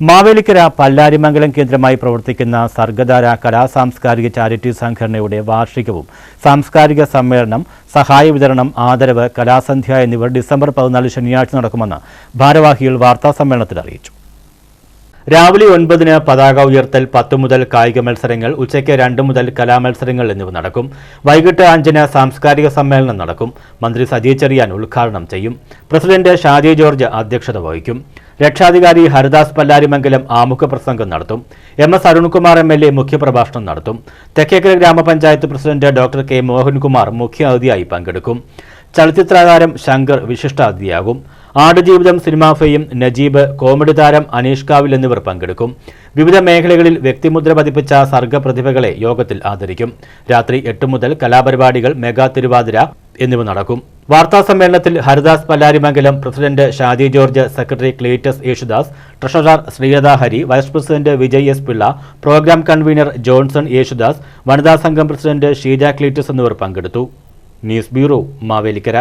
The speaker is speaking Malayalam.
മാവേലിക്കര പല്ലാരിമംഗലം കേന്ദ്രമായി പ്രവർത്തിക്കുന്ന സർഗധാര കലാ സാംസ്കാരിക ചാരിറ്റി സംഘടനയുടെ വാർഷികവും സാംസ്കാരിക സമ്മേളനം സഹായ വിതരണം ആദരവ് കലാസന്ധ്യ എന്നിവ ഡിസംബർ പതിനാല് ശനിയാഴ്ച നടക്കുമെന്ന് ഭാരവാഹികൾ വാർത്താസമ്മേളനത്തിൽ അറിയിച്ചു. രാവിലെ ഒൻപതിന് പതാക ഉയർത്തൽ പത്ത് മുതൽ കായിക മത്സരങ്ങൾ ഉച്ചയ്ക്ക് രണ്ട് മുതൽ കലാമത്സരങ്ങൾ എന്നിവ നടക്കും. വൈകിട്ട് അഞ്ചിന് സാംസ്കാരിക സമ്മേളനം നടക്കും. മന്ത്രി സജി ചെറിയാൻ ഉദ്ഘാടനം ചെയ്യും. പ്രസിഡന്റ് ഷാജി ജോർജ് അധ്യക്ഷത വഹിക്കും. രക്ഷാധികാരി ഹരിദാസ് പല്ലാരിമംഗലം ആമുഖ പ്രസംഗം നടത്തും. M S Arunkumar M L A മുഖ്യപ്രഭാഷണം നടത്തും. തെക്കേക്കര ഗ്രാമപഞ്ചായത്ത് പ്രസിഡന്റ് ഡോക്ടർ കെ മോഹൻകുമാർ മുഖ്യ അതിഥിയായി പങ്കെടുക്കും. ചലച്ചിത്രകാരം ശങ്കർ വിശിഷ്ടാതിഥിയാകും. ആടുജീവിതം സിനിമാ ഫെയും നജീബ് കോമഡി താരം അനീഷ് കാവിൽ എന്നിവർ പങ്കെടുക്കും. വിവിധ മേഖലകളിൽ വ്യക്തിമുദ്ര പതിപ്പിച്ച സർഗപ്രതിഭകളെ യോഗത്തിൽ ആദരിക്കും. രാത്രി എട്ട് മുതൽ കലാപരിപാടികൾ മെഗാ തിരുവാതിര എന്നിവ നടക്കും. വാർത്താ സമ്മേളനത്തിൽ Haridas Pallarimangalam president Shadi George secretary Cleetus Yesudas treasurer Sreelatha Hari vice president Vijay S Pillai programme convener Johnson Yesudas വനിതാ സംഘം പ്രസിഡന്റ് ഷീജ ക്ലീറ്റസ് എന്നിവർ പങ്കെടുത്തു. News bureau Mavelikkara.